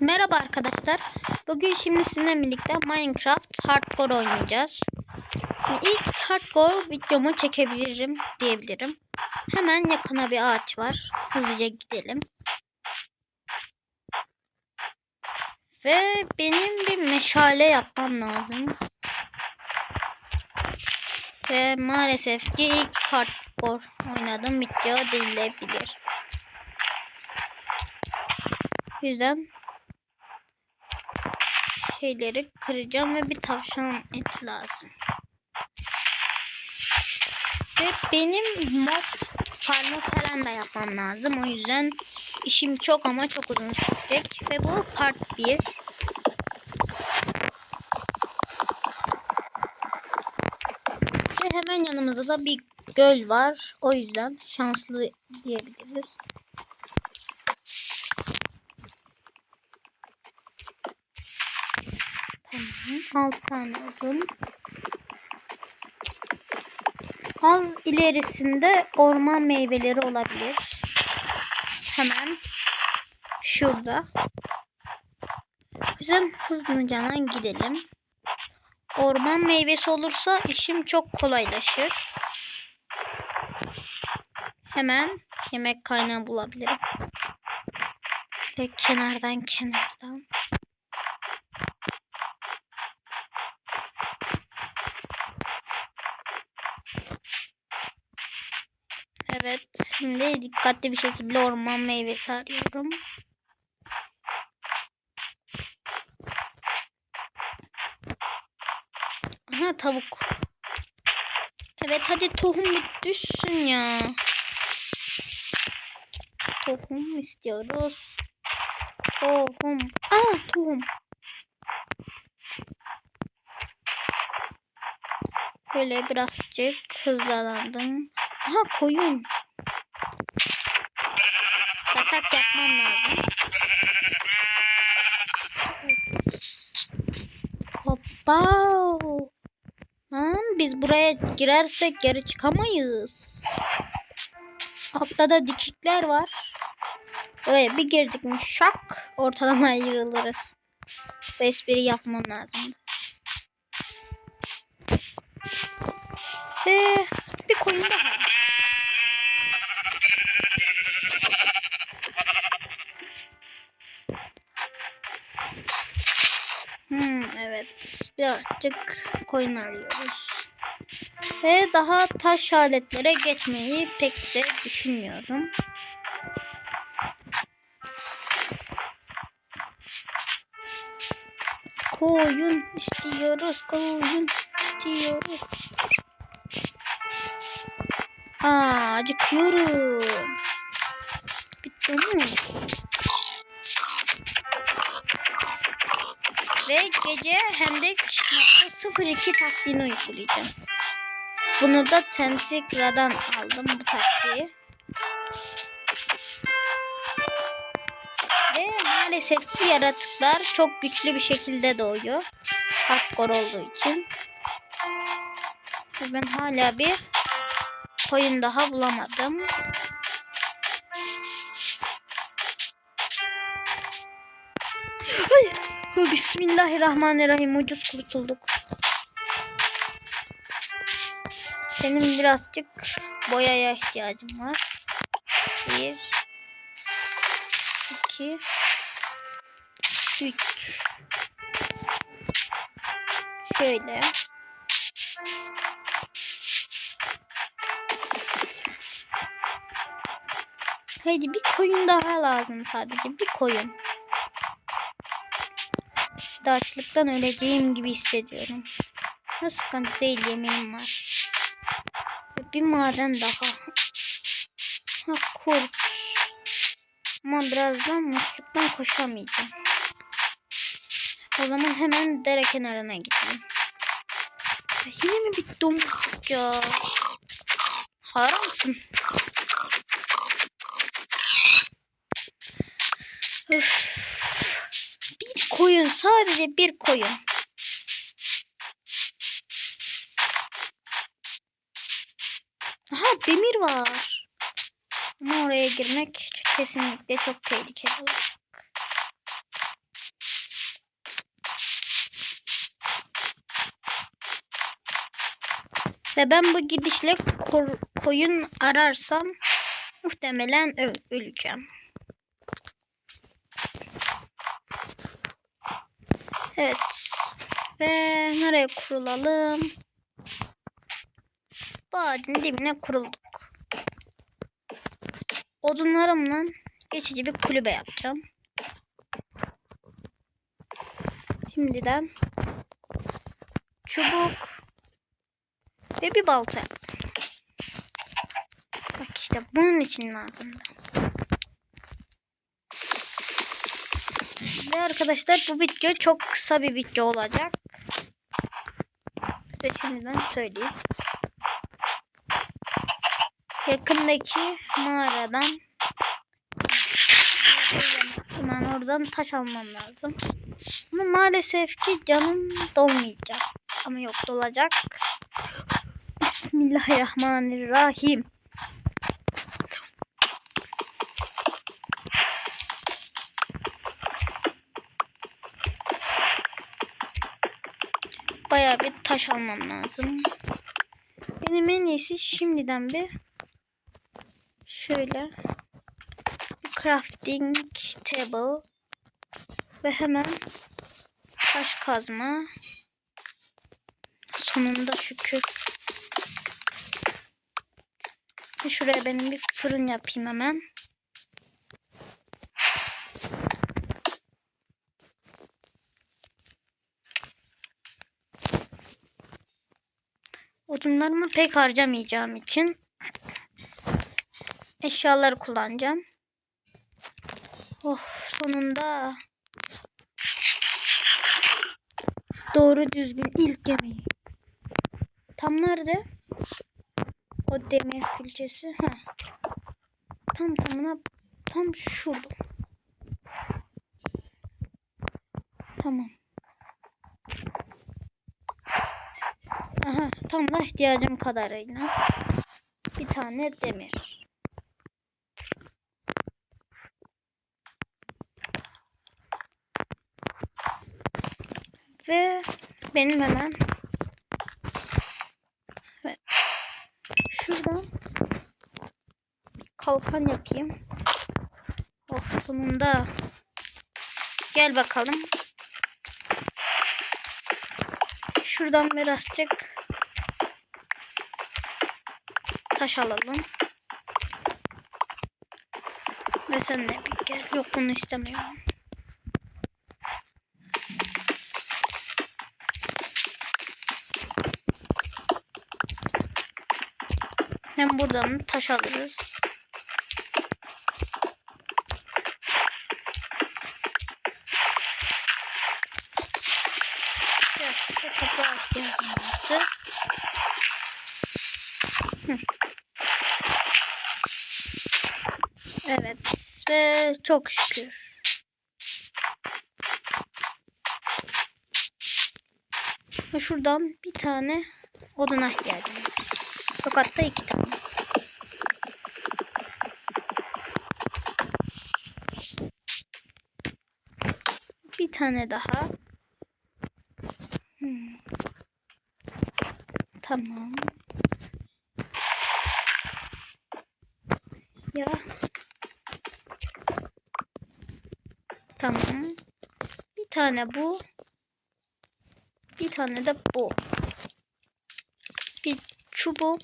Merhaba arkadaşlar. Bugün şimdi sizinle birlikte Minecraft Hardcore oynayacağız. Yani İlk Hardcore videomu çekebilirim diyebilirim. Hemen yakına bir ağaç var. Hızlıca gidelim. Ve benim bir meşale yapmam lazım. Ve maalesef ki ilk Hardcore oynadığım video denilebilir. Yüzden şeyleri kıracağım ve bir tavşan eti lazım. Ve benim mob farmı falan da yapmam lazım. O yüzden işim çok ama çok uzun sürecek. Ve bu part 1. Ve hemen yanımızda da bir göl var. O yüzden şanslı diyebiliriz. Tamam. 6 tane odun. Az ilerisinde orman meyveleri olabilir. Hemen şurada. Bizim hızlıca gidelim. Orman meyvesi olursa işim çok kolaylaşır. Hemen yemek kaynağı bulabilirim. Ve kenardan kenardan. Evet, şimdi dikkatli bir şekilde orman meyvesi arıyorum. Aha tavuk. Evet hadi tohum bir düşsün ya. Tohum istiyoruz. Tohum. Aa tohum. Böyle birazcık hızlandım. Aha koyun. Yatak yapmam lazım. Hoppa. Lan biz buraya girersek geri çıkamayız. Altta da dikikler var. Buraya bir girdik mi şak ortalama ayrılırız. Bu espri yapmam lazım. Ve bir koyun daha. Hmm, evet. Birazcık koyun arıyoruz. Ve daha taş aletlere geçmeyi pek de düşünmüyorum. Koyun istiyoruz, koyun istiyoruz. Aa, acıkıyorum. Bitti mi? Ve gece hem de 02 taktiğini uygulayacağım. Bunu da Tentigra'dan aldım bu taktiği. Ve maalesef ki yaratıklar çok güçlü bir şekilde doğuyor. Hardcore olduğu için. Ben hala bir koyun daha bulamadım. Hayır. Bismillahirrahmanirrahim. Ucuz kurtulduk. Benim birazcık boyaya ihtiyacım var. Bir. iki, Üç. Şöyle. Haydi bir koyun daha lazım sadece. Bir koyun. Da açlıktan öleceğim gibi hissediyorum. Ha sıkıntı değil yemeğim var. Bir maden daha. Ha kurt. Ama birazdan açlıktan koşamayacağım. O zaman hemen dere kenarına gideyim. Yine mi bir domuz ya? Haramsın. sadece bir koyun. Aha demir var. Ama oraya girmek kesinlikle çok tehlikeli olacak. Ve ben bu gidişle koyun ararsam muhtemelen öleceğim. Evet. Ve nereye kurulalım? Bu dibine kurulduk. Odunlarımla geçici bir kulübe yapacağım. Şimdiden çubuk ve bir balta. Bak işte bunun için lazımdı. Ve arkadaşlar bu video çok kısa bir video olacak. Size şimdiden söyleyeyim. Yakındaki mağaradan hemen oradan taş almam lazım. Ama maalesef ki canım dolmayacak. Ama yok dolacak. Bismillahirrahmanirrahim. Bayağı bir taş almam lazım. Benim en iyisi şimdiden bir şöyle crafting table ve hemen taş kazma. Sonunda şükür. Şuraya benim bir fırın yapayım hemen. Odunlarımı pek harcamayacağım için eşyaları kullanacağım. Oh sonunda. Doğru düzgün ilk yemeği. Tam nerede? O demir külçesi. Ha. Tam tamına tam şurada. Tamam. Aha tam da ihtiyacım kadarıyla. Bir tane demir. Ve benim hemen Evet. Şuradan kalkan yapayım. Of sonunda. Gel bakalım. Şuradan birazcık taş alalım. Ve sen de bir gel. Yok bunu istemiyorum. Hem buradan taş alırız. Birazcık da toprağa ihtiyacım vardı. Hı. Evet ve çok şükür. Ve şuradan bir tane oduna ihtiyacım var. Yok hatta iki tane. Bir tane daha. Hmm. Tamam. Ya. Tamam. Bir tane bu. Bir tane de bu. Bir çubuk.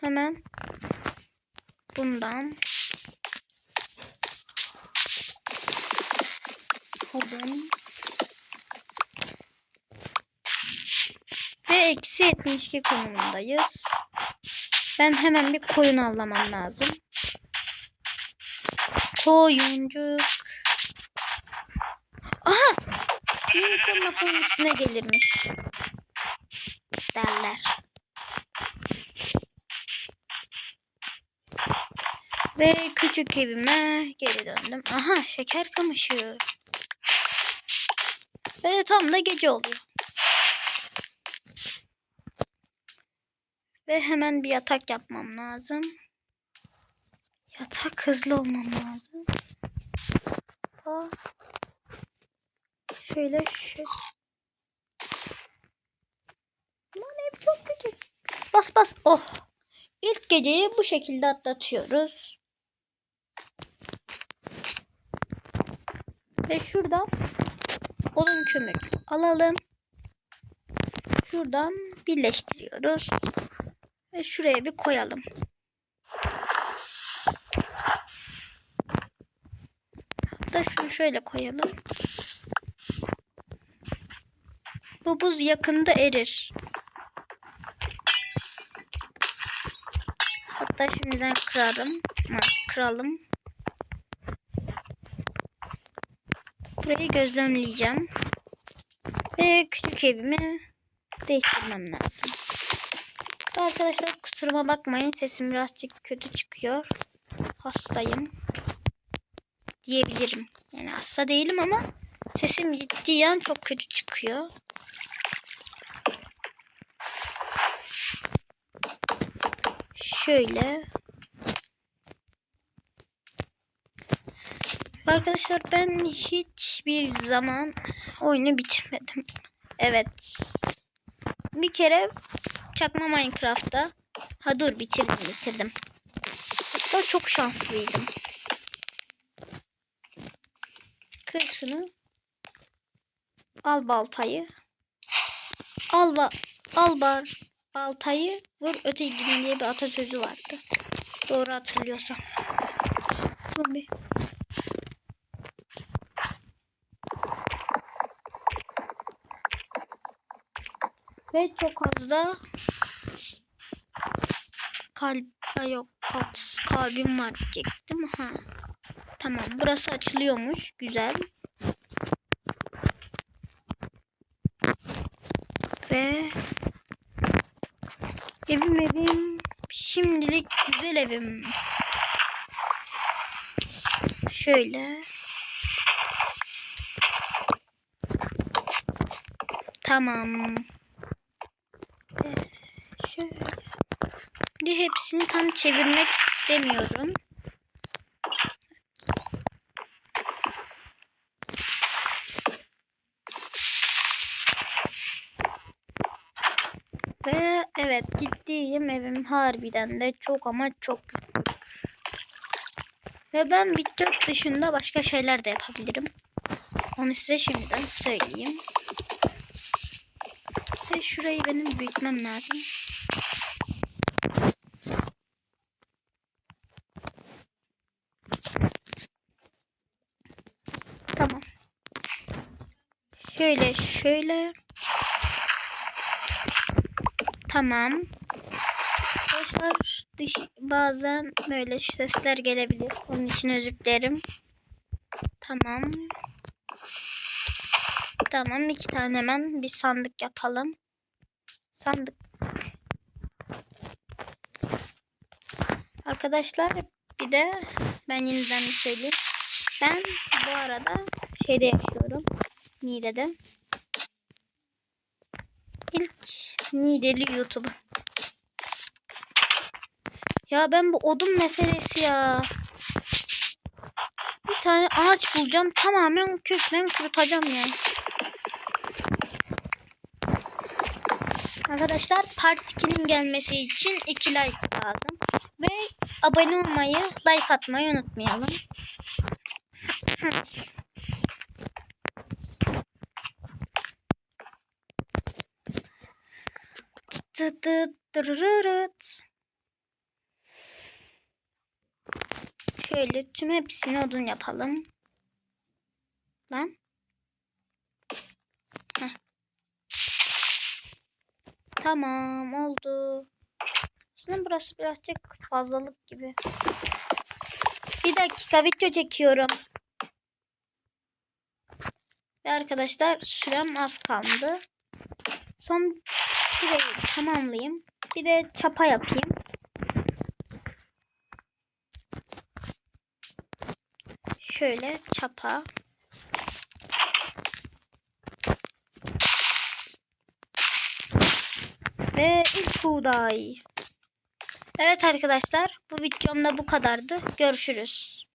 Hemen bundan. Odun. Ve eksi 72 konumundayız. Ben hemen bir koyun avlamam lazım. Koyuncuk. Aha! Bir insan lafının üstüne gelirmiş. Derler. Ve küçük evime geri döndüm. Aha şeker kamışı. Ve tam da gece oluyor. Ve hemen bir yatak yapmam lazım. Yatak hızlı olmam lazım. Aa. Şöyle şu. Aman ev çok küçük. bas bas. Oh. İlk geceyi bu şekilde atlatıyoruz. Ve şuradan odun kömür alalım. Şuradan birleştiriyoruz. Ve şuraya bir koyalım. Hatta şunu şöyle koyalım. Bu buz yakında erir. Hatta şimdiden kıralım. Ha, kıralım. Burayı gözlemleyeceğim. Ve küçük evimi değiştirmem lazım. Arkadaşlar kusuruma bakmayın. Sesim birazcık kötü çıkıyor. Hastayım. Diyebilirim. Yani hasta değilim ama sesim ciddiyen çok kötü çıkıyor. Şöyle. Arkadaşlar ben hiçbir zaman oyunu bitirmedim. Evet. Bir kere çakma Minecraft'ta ha dur bitirdim bitirdim. Hatta çok şanslıydım. Kır şunu. Al baltayı. Al ba al bar baltayı vur ötekine diye bir atasözü vardı. Doğru hatırlıyorsam. Bir. Ve çok az da kalp yok kalp, kalbim var diyecektim. Ha. Tamam burası açılıyormuş. Güzel. Ve evim evim şimdilik güzel evim. Şöyle. Tamam. Evet, Şöyle. Bir hepsini tam çevirmek istemiyorum. Ve evet ciddiyim evim harbiden de çok ama çok büyük. Ve ben video dışında başka şeyler de yapabilirim. Onu size şimdiden söyleyeyim. Ve şurayı benim büyütmem lazım. Tamam. Şöyle şöyle. Tamam. Arkadaşlar dış, bazen böyle sesler gelebilir. Onun için özür dilerim. Tamam. Tamam iki tane hemen bir sandık yapalım. Sandık. Arkadaşlar bir de ben yeniden bir söyleyeyim. Ben bu arada şeyde yaşıyorum. Niğde'de. İlk Niğdeli YouTube. Ya ben bu odun meselesi ya. Bir tane ağaç bulacağım. Tamamen kökten kurutacağım ya. Arkadaşlar part 2'nin gelmesi için 2 like lazım. Ve abone olmayı, like atmayı unutmayalım. Tı tı tırırırıt. Şöyle tüm hepsini odun yapalım. Lan. Heh. Tamam oldu. Şimdi burası birazcık fazlalık gibi. Bir dakika video çekiyorum. Ve arkadaşlar sürem az kaldı. Son şurayı tamamlayayım. Bir de çapa yapayım. Şöyle çapa. Ve ilk buğday. Evet arkadaşlar bu videomda bu kadardı. Görüşürüz.